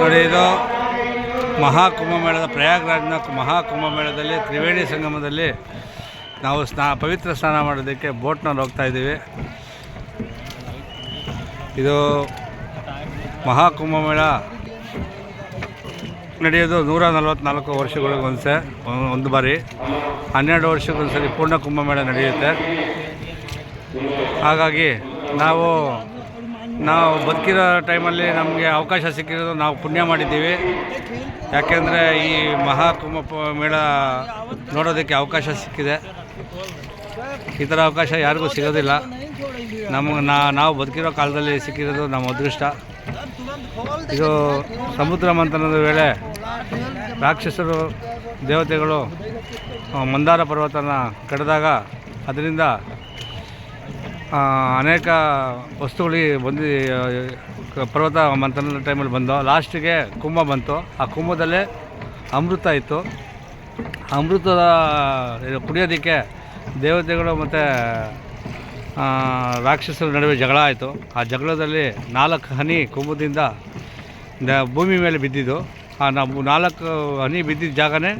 ನೋಡಿ, ಇದು ಮಹಾ ಕುಂಭಮೇಳದ ಪ್ರಯಾಗ್ರಾಜ್ನ ಮಹಾ ಕುಂಭಮೇಳದಲ್ಲಿ ತ್ರಿವೇಣಿ ಸಂಗಮದಲ್ಲಿ ನಾವು ಸ್ನಾ, ಪವಿತ್ರ ಸ್ನಾನ ಮಾಡೋದಕ್ಕೆ ಬೋಟ್ನಲ್ಲಿ ಹೋಗ್ತಾ ಇದ್ದೀವಿ. ಇದು ಮಹಾ ಕುಂಭಮೇಳ ನಡೆಯೋದು ನೂರ ನಲವತ್ತ್ನಾಲ್ಕು ವರ್ಷಗಳಿಗೊಂದ್ಸೆ ಒಂದು ಬಾರಿ. ಹನ್ನೆರಡು ವರ್ಷಕ್ಕೊಂದ್ಸರಿ ಪೂರ್ಣ ಕುಂಭಮೇಳ ನಡೆಯುತ್ತೆ. ಹಾಗಾಗಿ ನಾವು ನಾವು ಬದುಕಿರೋ ಟೈಮಲ್ಲಿ ನಮಗೆ ಅವಕಾಶ ಸಿಕ್ಕಿರೋದು ನಾವು ಪುಣ್ಯ ಮಾಡಿದ್ದೀವಿ. ಯಾಕೆಂದರೆ ಈ ಮಹಾ ಕುಂಭ ಪ- ಮೇಳ ನೋಡೋದಕ್ಕೆ ಅವಕಾಶ ಸಿಕ್ಕಿದೆ. ಈ ಥರ ಅವಕಾಶ ಯಾರಿಗೂ ಸಿಗೋದಿಲ್ಲ. ನಮಗೆ ನಾವು ಬದುಕಿರೋ ಕಾಲದಲ್ಲಿ ಸಿಕ್ಕಿರೋದು ನಮ್ಮ ಅದೃಷ್ಟ. ಇದು ಸಮುದ್ರ ಮಂಥನದ ವೇಳೆ ರಾಕ್ಷಸರು, ದೇವತೆಗಳು ಮಂದಾರ ಪರ್ವತನ ಕಡಿದಾಗ ಅದರಿಂದ ಅನೇಕ ವಸ್ತುಗಳಿಗೆ ಬಂದು ಪರ್ವತ ಮಂಥನದ ಟೈಮಲ್ಲಿ ಬಂದು ಲಾಸ್ಟಿಗೆ ಕುಂಭ ಬಂತು. ಆ ಕುಂಭದಲ್ಲೇ ಅಮೃತ ಇತ್ತು. ಅಮೃತದ ಕುಡಿಯೋದಕ್ಕೆ ದೇವತೆಗಳು ಮತ್ತು ರಾಕ್ಷಸರ ನಡುವೆ ಜಗಳ ಆಯಿತು. ಆ ಜಗಳದಲ್ಲಿ ನಾಲ್ಕು ಹನಿ ಕುಂಭದಿಂದ ಭೂಮಿ ಮೇಲೆ ಬಿದ್ದಿದ್ದು. ಆ ನಾಲ್ಕು ಹನಿ ಬಿದ್ದಿದ್ದ ಜಾಗನೇ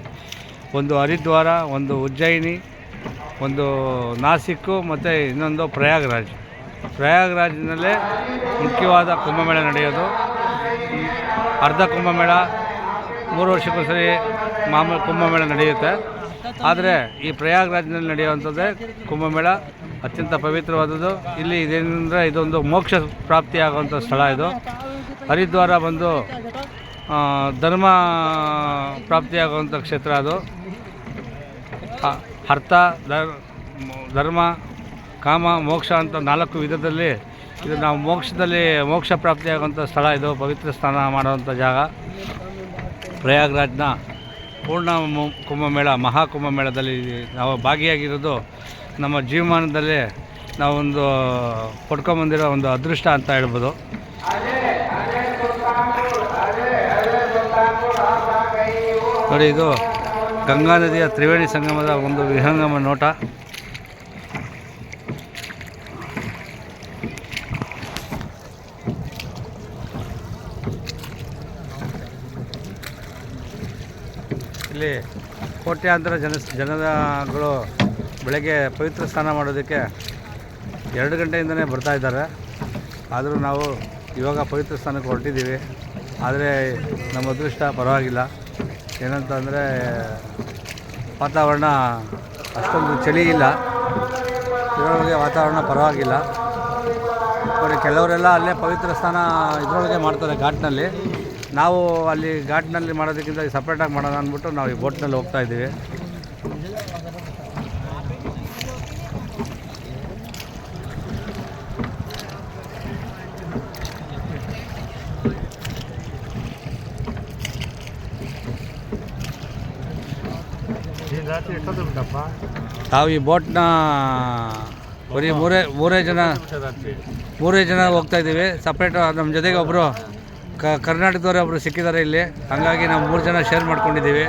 ಒಂದು ಹರಿದ್ವಾರ, ಒಂದು ಉಜ್ಜಯಿನಿ ಒಂದು ನಾಸಿಕ್ಕು ಮತ್ತು ಇನ್ನೊಂದು ಪ್ರಯಾಗ್ರಾಜ್. ಪ್ರಯಾಗ್ರಾಜ್ನಲ್ಲೇ ಮುಖ್ಯವಾದ ಕುಂಭಮೇಳ ನಡೆಯೋದು. ಅರ್ಧ ಕುಂಭಮೇಳ, ಮೂರು ವರ್ಷಕ್ಕೊಂದ್ಸರಿ ಮಾಮೂಲು ಕುಂಭಮೇಳ ನಡೆಯುತ್ತೆ. ಆದರೆ ಈ ಪ್ರಯಾಗ್ರಾಜ್ನಲ್ಲಿ ನಡೆಯುವಂಥದ್ದೇ ಕುಂಭಮೇಳ, ಅತ್ಯಂತ ಪವಿತ್ರವಾದದ್ದು. ಇಲ್ಲಿ ಇದೇನೆಂದರೆ ಇದೊಂದು ಮೋಕ್ಷ ಪ್ರಾಪ್ತಿಯಾಗುವಂಥ ಸ್ಥಳ ಇದು. ಹರಿದ್ವಾರ ಬಂದು ಧರ್ಮ ಪ್ರಾಪ್ತಿಯಾಗುವಂಥ ಕ್ಷೇತ್ರ ಅದು. ಅರ್ಥ, ಧರ್- ಧರ್ಮ, ಕಾಮ, ಮೋಕ್ಷ ಅಂತ ನಾಲ್ಕು ವಿಧದಲ್ಲಿ ಇದು ನಾವು ಮೋಕ್ಷದಲ್ಲಿ ಮೋಕ್ಷ ಪ್ರಾಪ್ತಿಯಾಗುವಂಥ ಸ್ಥಳ ಇದು, ಪವಿತ್ರ ಸ್ನಾನ ಮಾಡುವಂಥ ಜಾಗ. ಪ್ರಯಾಗ್ರಾಜ್ನ ಪೂರ್ಣ ಕುಂಭಮೇಳ ಮಹಾ ಕುಂಭಮೇಳದಲ್ಲಿ ನಾವು ಭಾಗಿಯಾಗಿರೋದು ನಮ್ಮ ಜೀವಮಾನದಲ್ಲಿ ನಾವೊಂದು ಪಡ್ಕೊಂಬಂದಿರೋ ಒಂದು ಅದೃಷ್ಟ ಅಂತ ಹೇಳ್ಬೋದು. ನೋಡಿ ಇದು ಗಂಗಾ ನದಿಯ ತ್ರಿವೇಣಿ ಸಂಗಮದ ಒಂದು ವಿಹಂಗಮ ನೋಟ. ಇಲ್ಲಿ ಕೋಟ್ಯಾಂತರ ಜನ, ಜನಗಳು ಬೆಳಗ್ಗೆ ಪವಿತ್ರ ಸ್ನಾನ ಮಾಡೋದಕ್ಕೆ ಎರಡು ಗಂಟೆಯಿಂದನೇ ಬರ್ತಾ ಇದ್ದಾರೆ. ಆದರೂ ನಾವು ಇವಾಗ ಪವಿತ್ರ ಸ್ಥಾನಕ್ಕೆ ಹೊರಟಿದ್ದೀವಿ. ಆದರೆ ನಮ್ಮ ಅದೃಷ್ಟ ಪರವಾಗಿಲ್ಲ. ಏನಂತ ಅಂದರೆ ವಾತಾವರಣ ಅಷ್ಟೊಂದು ಚಳಿ ಇಲ್ಲ. ಇದರೊಳಗೆ ವಾತಾವರಣ ಪರವಾಗಿಲ್ಲ. ನೋಡಿ ಕೆಲವರೆಲ್ಲ ಅಲ್ಲೇ ಪವಿತ್ರ ಸ್ನಾನ ಇದರೊಳಗೆ ಮಾಡ್ತಾರೆ ಘಾಟ್ನಲ್ಲಿ. ನಾವು ಅಲ್ಲಿ ಘಾಟ್ನಲ್ಲಿ ಮಾಡೋದಕ್ಕಿಂತ ಸಪ್ರೇಟಾಗಿ ಮಾಡೋಣ ಅಂದ್ಬಿಟ್ಟು ನಾವು ಈ ಬೋಟ್ನಲ್ಲಿ ಹೋಗ್ತಾ ಇದ್ದೀವಿ. ನಾವು ಈ ಬೋಟ್ನ ಬರೀ ಮೂರೇ ಮೂರೇ ಜನ ಮೂರೇ ಜನ ಹೋಗ್ತಾ ಇದ್ದೀವಿ. ಸಪ್ರೇಟ್ ನಮ್ಮ ಜೊತೆಗೆ ಒಬ್ಬರು ಕ ಕರ್ನಾಟಕದವ್ರೆ ಒಬ್ಬರು ಸಿಕ್ಕಿದ್ದಾರೆ ಇಲ್ಲಿ. ಹಾಗಾಗಿ ನಾವು ಮೂರು ಜನ ಶೇರ್ ಮಾಡ್ಕೊಂಡಿದ್ದೀವಿ.